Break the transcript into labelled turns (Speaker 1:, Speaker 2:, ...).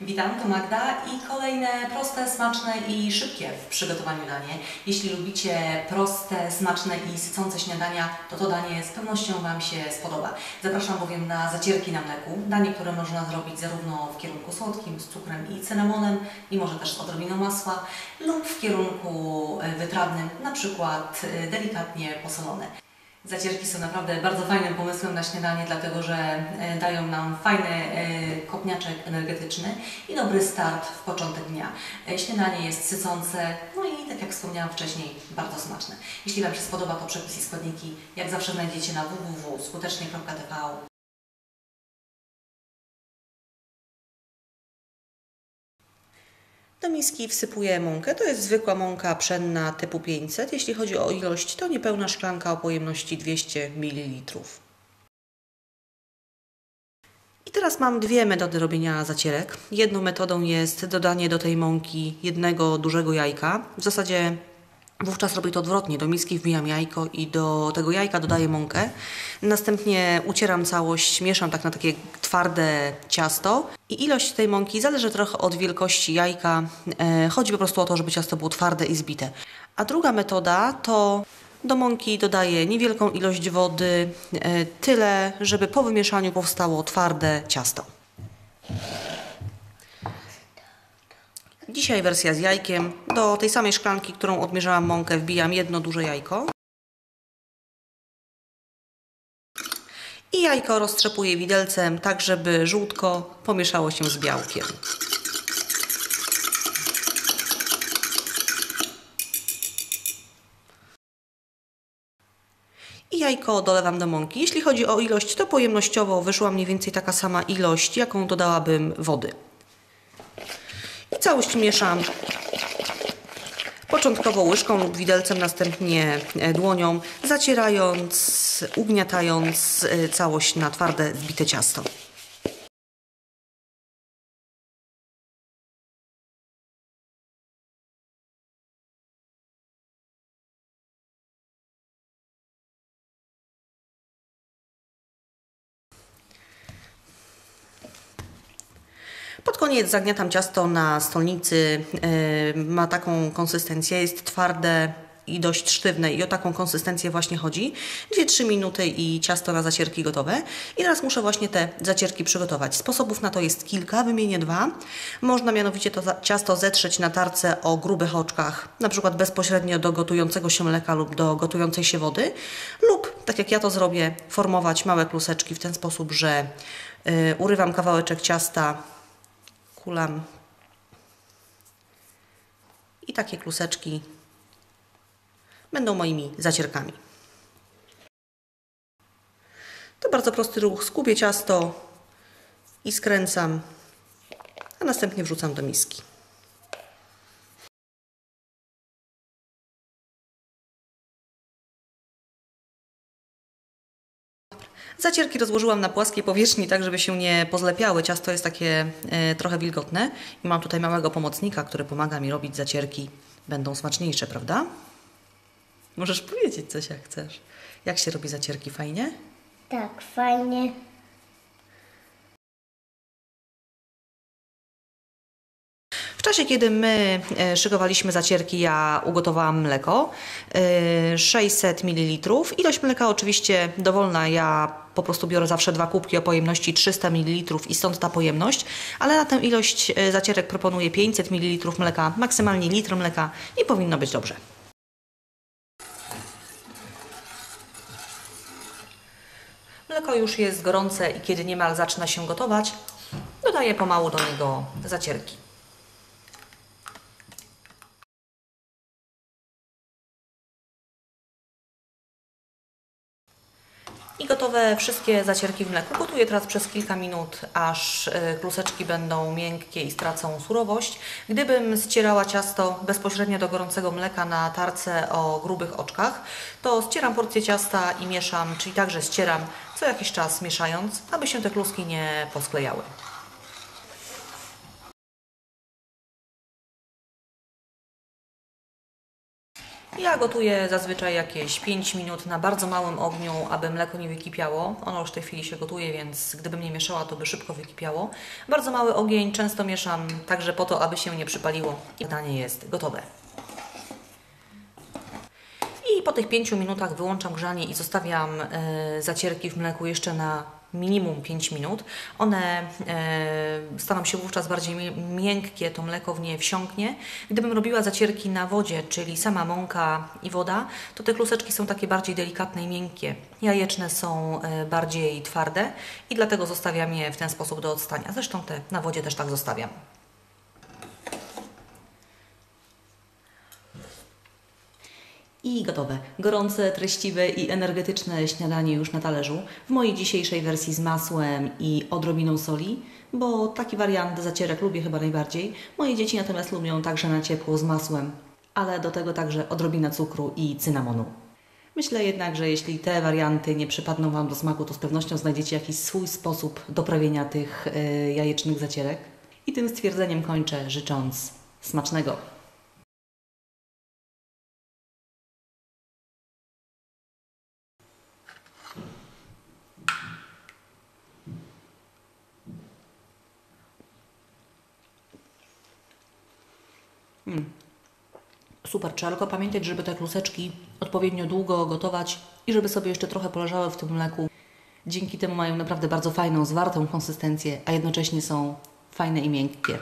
Speaker 1: Witam, to Magda i kolejne proste, smaczne i szybkie w przygotowaniu danie. Jeśli lubicie proste, smaczne i sycące śniadania, to to danie z pewnością Wam się spodoba. Zapraszam bowiem na zacierki na mleku. Danie, które można zrobić zarówno w kierunku słodkim, z cukrem i cynamonem i może też z odrobiną masła lub w kierunku e, wytrawnym, na przykład e, delikatnie posolone. Zacierki są naprawdę bardzo fajnym pomysłem na śniadanie, dlatego że e, dają nam fajny e, kopniaczek energetyczny i dobry start w początek dnia. E, Śniadanie jest sycące, no i tak jak wspomniałam wcześniej, bardzo smaczne. Jeśli Wam się spodoba, to przepis i składniki jak zawsze znajdziecie na www.skutecznie.tv. Do miski wsypuję mąkę. To jest zwykła mąka pszenna typu 500. Jeśli chodzi o ilość, to niepełna szklanka o pojemności 200 ml. I teraz mam dwie metody robienia zacierek. Jedną metodą jest dodanie do tej mąki jednego dużego jajka. W zasadzie Wówczas robię to odwrotnie. Do miski wbijam jajko i do tego jajka dodaję mąkę. Następnie ucieram całość, mieszam tak na takie twarde ciasto. I ilość tej mąki zależy trochę od wielkości jajka. E, chodzi po prostu o to, żeby ciasto było twarde i zbite. A druga metoda to do mąki dodaję niewielką ilość wody, e, tyle, żeby po wymieszaniu powstało twarde ciasto. Dzisiaj wersja z jajkiem. Do tej samej szklanki, którą odmierzałam mąkę, wbijam jedno duże jajko. I jajko roztrzepuję widelcem, tak żeby żółtko pomieszało się z białkiem. I jajko dolewam do mąki. Jeśli chodzi o ilość, to pojemnościowo wyszła mniej więcej taka sama ilość, jaką dodałabym wody. Całość mieszam początkowo łyżką lub widelcem, następnie e, dłonią, zacierając, ugniatając e, całość na twarde, zbite ciasto. Pod koniec zagniatam ciasto na stolnicy. Yy, ma taką konsystencję, jest twarde i dość sztywne i o taką konsystencję właśnie chodzi. 2-3 minuty i ciasto na zacierki gotowe. I teraz muszę właśnie te zacierki przygotować. Sposobów na to jest kilka, wymienię dwa. Można mianowicie to ciasto zetrzeć na tarce o grubych oczkach, na przykład bezpośrednio do gotującego się mleka lub do gotującej się wody, lub tak jak ja to zrobię, formować małe kluseczki w ten sposób, że yy, urywam kawałeczek ciasta kulam i takie kluseczki będą moimi zacierkami. To bardzo prosty ruch. Skubię ciasto i skręcam, a następnie wrzucam do miski. Zacierki rozłożyłam na płaskiej powierzchni, tak żeby się nie pozlepiały. Ciasto jest takie e, trochę wilgotne i mam tutaj małego pomocnika, który pomaga mi robić zacierki. Będą smaczniejsze, prawda? Możesz powiedzieć coś jak chcesz. Jak się robi zacierki? Fajnie?
Speaker 2: Tak, fajnie.
Speaker 1: Czasie, kiedy my e, szykowaliśmy zacierki, ja ugotowałam mleko. e, 600 ml. Ilość mleka oczywiście dowolna. Ja po prostu biorę zawsze dwa kubki o pojemności 300 ml i stąd ta pojemność. Ale na tę ilość e, zacierek proponuję 500 ml mleka, maksymalnie litr mleka i powinno być dobrze. Mleko już jest gorące i kiedy niemal zaczyna się gotować, dodaję pomału do niego zacierki. I gotowe wszystkie zacierki w mleku. Gotuję teraz przez kilka minut, aż y, kluseczki będą miękkie i stracą surowość. Gdybym ścierała ciasto bezpośrednio do gorącego mleka na tarce o grubych oczkach, to ścieram porcję ciasta i mieszam, czyli także ścieram co jakiś czas mieszając, aby się te kluski nie posklejały. Ja gotuję zazwyczaj jakieś 5 minut na bardzo małym ogniu, aby mleko nie wykipiało. Ono już w tej chwili się gotuje, więc gdybym nie mieszała, to by szybko wykipiało. Bardzo mały ogień, często mieszam także po to, aby się nie przypaliło i danie jest gotowe. I po tych 5 minutach wyłączam grzanie i zostawiam e, zacierki w mleku jeszcze na minimum 5 minut. One e, staną się wówczas bardziej mi- miękkie, to mleko w nie wsiąknie. Gdybym robiła zacierki na wodzie, czyli sama mąka i woda, to te kluseczki są takie bardziej delikatne i miękkie. Jajeczne są e, bardziej twarde i dlatego zostawiam je w ten sposób do odstania. Zresztą te na wodzie też tak zostawiam. I gotowe. Gorące, treściwe i energetyczne śniadanie już na talerzu. W mojej dzisiejszej wersji z masłem i odrobiną soli, bo taki wariant zacierek lubię chyba najbardziej. Moje dzieci natomiast lubią także na ciepło z masłem, ale do tego także odrobina cukru i cynamonu. Myślę jednak, że jeśli te warianty nie przypadną Wam do smaku, to z pewnością znajdziecie jakiś swój sposób doprawienia tych y, jajecznych zacierek. I tym stwierdzeniem kończę, życząc smacznego. Super, trzeba tylko pamiętać, żeby te kluseczki odpowiednio długo gotować i żeby sobie jeszcze trochę poleżały w tym mleku. Dzięki temu mają naprawdę bardzo fajną, zwartą konsystencję, a jednocześnie są fajne i miękkie.